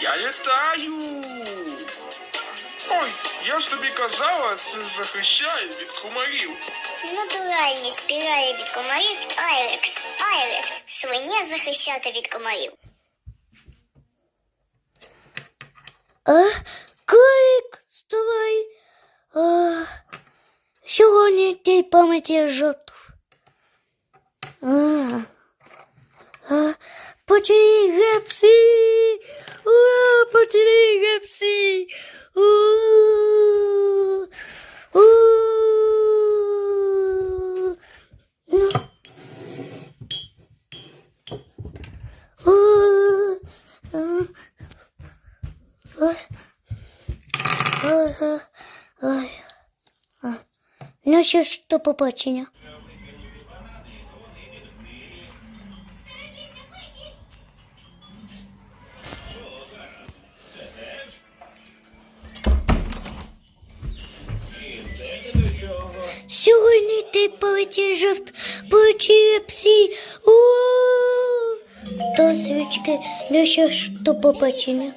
Я літаю. Ой, я ж тобі казала, це захищає від комарів. Натуральні спіралі від комарів Айрекс. Айрекс. Свиня захищати від комарів. А, Крик, вставай. А, сьогодні день пам'яті жертв. А, а, почали гепсі. Ну що ж, до побачення. Сьогодні ти полетів жовт, полетіли псі. До свічки, ну що ж, до побачення.